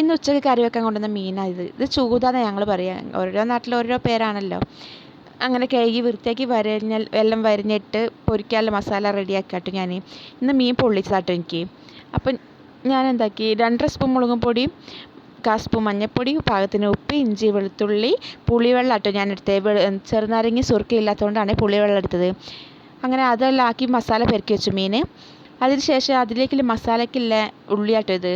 ഇന്ന് ഉച്ചയ്ക്ക് കറി വെക്കാൻ കൊണ്ടുവന്ന മീനാണ് ഇത്. ഇത് ചൂതാന്ന് ഞങ്ങൾ പറയുക ഓരോ നാട്ടിൽ ഓരോ പേരാണല്ലോ. അങ്ങനെ കഴുകി വൃത്തിയാക്കി വരഞ്ഞ എല്ലാം വരഞ്ഞിട്ട് പൊരിക്കാനുള്ള മസാല റെഡിയാക്കി കേട്ടോ ഞാൻ ഇന്ന് മീൻ പൊള്ളിച്ചതാട്ടോ എനിക്ക്. അപ്പം ഞാൻ എന്താക്കി രണ്ടര സ്പൂൺ മുളകും പൊടിയും കാൽ സ്പൂൺ മഞ്ഞൾപ്പൊടി പാകത്തിന് ഉപ്പ് ഇഞ്ചി വെളുത്തുള്ളി പുളിവെള്ളം ആട്ടോ ഞാൻ എടുത്തത് ചെറുനാരങ്ങ സുറുക്ക ഇല്ലാത്തതുകൊണ്ടാണ് പുളിവെള്ളം എടുത്തത്. അങ്ങനെ അതെല്ലാം ആക്കി മസാല പെരക്കി വെച്ചു മീൻ അതിന് ശേഷം അതിലേക്കുള്ള മസാലയ്ക്കുള്ള ഉള്ളിയാട്ടോ ഇത്.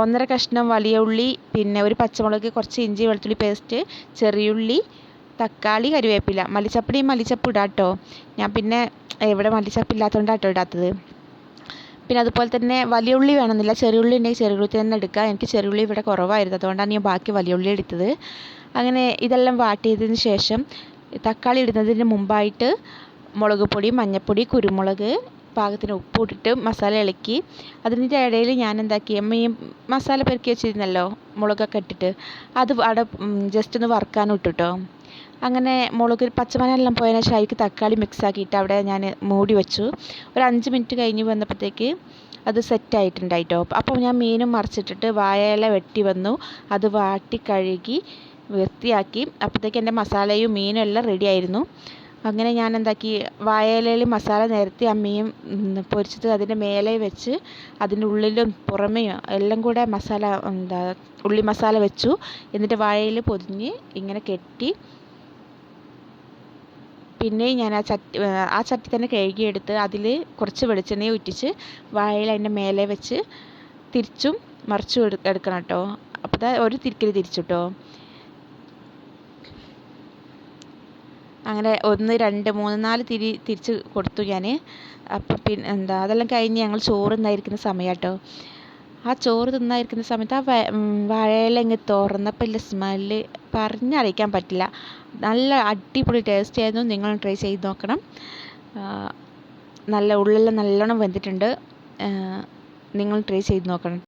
ഒന്നര കഷ്ണം വലിയ ഉള്ളി പിന്നെ ഒരു പച്ചമുളക് കുറച്ച് ഇഞ്ചി വെളുത്തുള്ളി പേസ്റ്റ് ചെറിയുള്ളി തക്കാളി കറിവേപ്പില. മല്ലിച്ചപ്പടി മല്ലിച്ചപ്പ് ഇടാം കേട്ടോ ഞാൻ പിന്നെ ഇവിടെ മല്ലിച്ചപ്പ് ഇല്ലാത്തതുകൊണ്ടാട്ടോ ഇടാത്തത്. പിന്നെ അതുപോലെ തന്നെ വലിയ ഉള്ളി വേണമെന്നില്ല. ചെറിയ ഉള്ളി ഉണ്ടെങ്കിൽ ചെറിയ ഉള്ളി തന്നെ എടുക്കുക. എനിക്ക് ചെറിയ ഉള്ളി ഇവിടെ കുറവായിരുന്നു. അതുകൊണ്ടാണ് ഞാൻ ബാക്കി വലിയ ഉള്ളി എടുത്തത്. അങ്ങനെ ഇതെല്ലാം വാട്ടിയതിന് ശേഷം തക്കാളി ഇടുന്നതിന് മുമ്പായിട്ട് മുളക് പൊടി മഞ്ഞൾപ്പൊടി കുരുമുളക് പാകത്തിന് ഉപ്പിട്ടിട്ട് മസാല ഇളക്കി. അതിന്റെ ഇടയിൽ ഞാൻ എന്താക്കി ഈ മസാല പെരക്കി വെച്ചിരുന്നല്ലോ മുളകൊക്കെ ഇട്ടിട്ട്. അത് അവിടെ ജസ്റ്റ് ഒന്ന് വറുക്കാനും ഇട്ടു കേട്ടോ അങ്ങനെ മുളക് പച്ചമണമെല്ലാം പോയതിന് ശേഷം അതിലേക്ക് തക്കാളി മിക്സ് ആക്കിയിട്ട് അവിടെ ഞാൻ മൂടി വെച്ചു. ഒരു അഞ്ച് മിനിറ്റ് കഴിഞ്ഞ് വന്നപ്പോഴത്തേക്ക് അത് സെറ്റായിട്ടുണ്ടായിട്ടോ അപ്പോൾ ഞാൻ മീനും മറിച്ചിട്ടിട്ട് വായയില വെട്ടി വന്നു. അത് വാട്ടി കഴുകി വൃത്തിയാക്കി. അപ്പോഴത്തേക്ക് എന്റെ മസാലയും മീനും എല്ലാം റെഡി ആയിരുന്നു. അങ്ങനെ ഞാൻ എന്താക്കി വാഴയിലയിൽ മസാല നിരത്തി ആ മീൻ പൊരിച്ചത് അതിന്റെ മേലെ വെച്ച് അതിന്റെ ഉള്ളിലും പുറമെയും എല്ലാം കൂടെ മസാല എന്താ ഉള്ളി മസാല വെച്ചു. എന്നിട്ട് വാഴയിൽ പൊതിഞ്ഞ് ഇങ്ങനെ കെട്ടി പിന്നെയും ഞാൻ ആ ചട്ടി ആ ചട്ടി തന്നെ കഴുകിയെടുത്ത് അതിൽ കുറച്ച് വെളിച്ചെണ്ണ ഉറ്റിച്ച് വാഴയില അതിന്റെ മേലെ വെച്ച് തിരിച്ചും മറിച്ചും എടുക്കണം കേട്ടോ. അപ്പോൾ ഒരു തിരിക്കൽ തിരിച്ചു കേട്ടോ അങ്ങനെ ഒന്ന് രണ്ട് മൂന്ന് നാല് തിരി തിരിച്ച് കൊടുത്തു ഞാൻ അപ്പം പിന്നെ എന്താ അതെല്ലാം കഴിഞ്ഞ് ഞങ്ങൾ ചോറ് തിന്നായിരിക്കുന്ന സമയം കേട്ടോ ആ ചോറ് തിന്നായിരിക്കുന്ന സമയത്ത് ആ വാഴയില ഇങ്ങ് തുറന്നപ്പോൾ ഉള്ള സ്മെല്ല് പറഞ്ഞറിയിക്കാൻ പറ്റില്ല. നല്ല അടിപൊളി ടേസ്റ്റ് ആയിരുന്നു. നിങ്ങൾ ട്രൈ ചെയ്ത് നോക്കണം. നല്ല ഉള്ളെല്ലാം നല്ലോണം വെന്തിട്ടുണ്ട്. നിങ്ങൾ ട്രൈ ചെയ്ത് നോക്കണം.